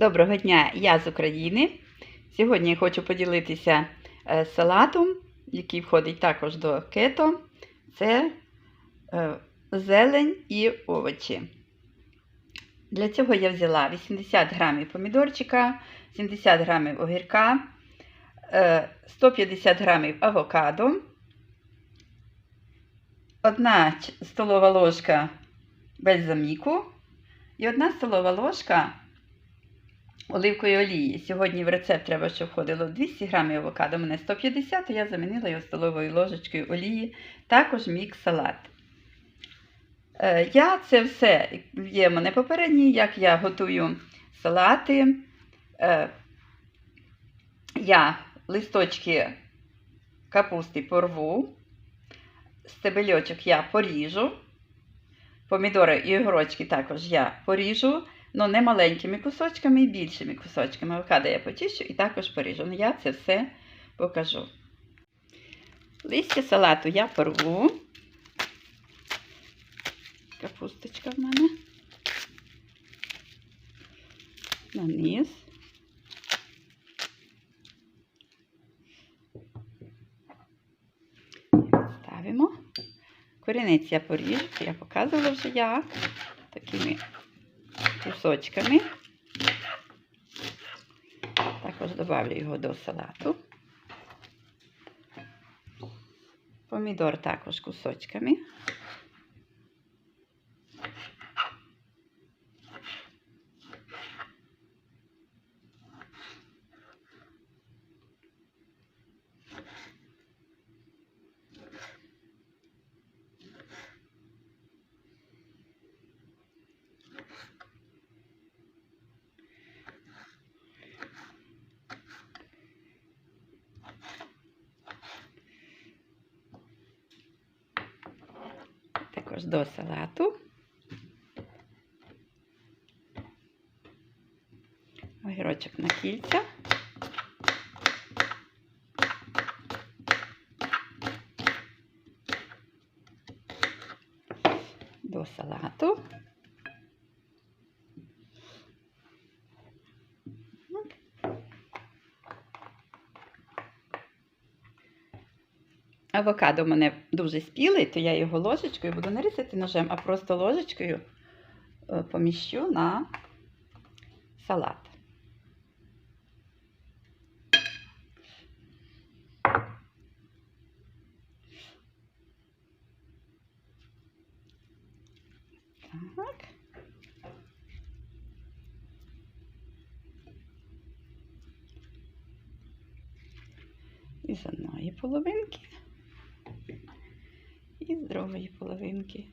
Доброго дня, я з України. Сьогодні я хочу поділитися е, салатом, який входить також до кето. Це е, зелень і овочі. Для цього я взяла 80 грамів помідорчика, 70 грамів огірка, е, 150 грамів авокадо, 1 столова ложка бальзаміку і 1 столова ложка оливкової олії. Сьогодні в рецепт треба, щоб входило 200 грамів авокадо, мене 150, то я замінила його столовою ложечкою олії, також мікс салат. Е, Я це все є в мене попередній, як я готую салати. Е, Я листочки капусти порву, стебельочок я поріжу. Помідори і огірочки також я поріжу, але не маленькими кусочками і більшими кусочками. Авокадо я почищу і також поріжу. Ну, я це все покажу. Листя салату я порву. Капусточка в мене. На низ. Ставимо. Корінець я поріжу, я показувала вже як. Такими кусочками. Також добавлю його до салату. Помідор також кусочками. Також до салату. Огірочок на кільця. До салату. Авокадо в мене дуже спілий, то я його ложечкою буду нарізати ножем, а просто ложечкою е, поміщу на салат. Так. І з одної половинки, і з другої половинки.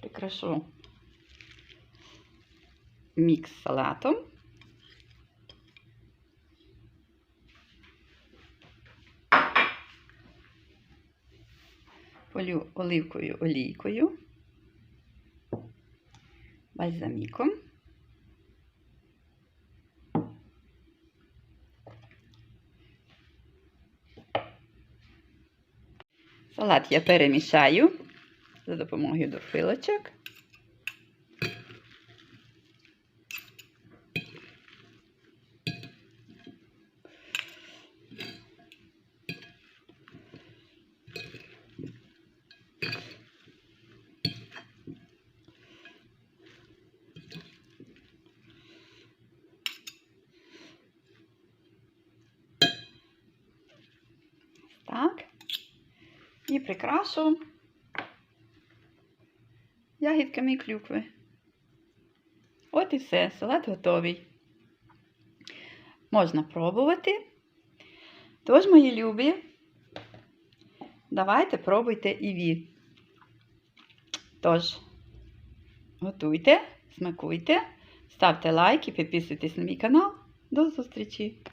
Прикрашу мікс салатом. Полю оливкою олійкою, бальзаміком. Салат я перемішаю за допомогою дурфилочок. Так. І прикрашу ягідками клюкви. От і все, салат готовий. Можна пробувати. Тож, мої любі, давайте пробуйте і ви. Тож, готуйте, смакуйте, ставте лайки, підписуйтесь на мій канал. До зустрічі!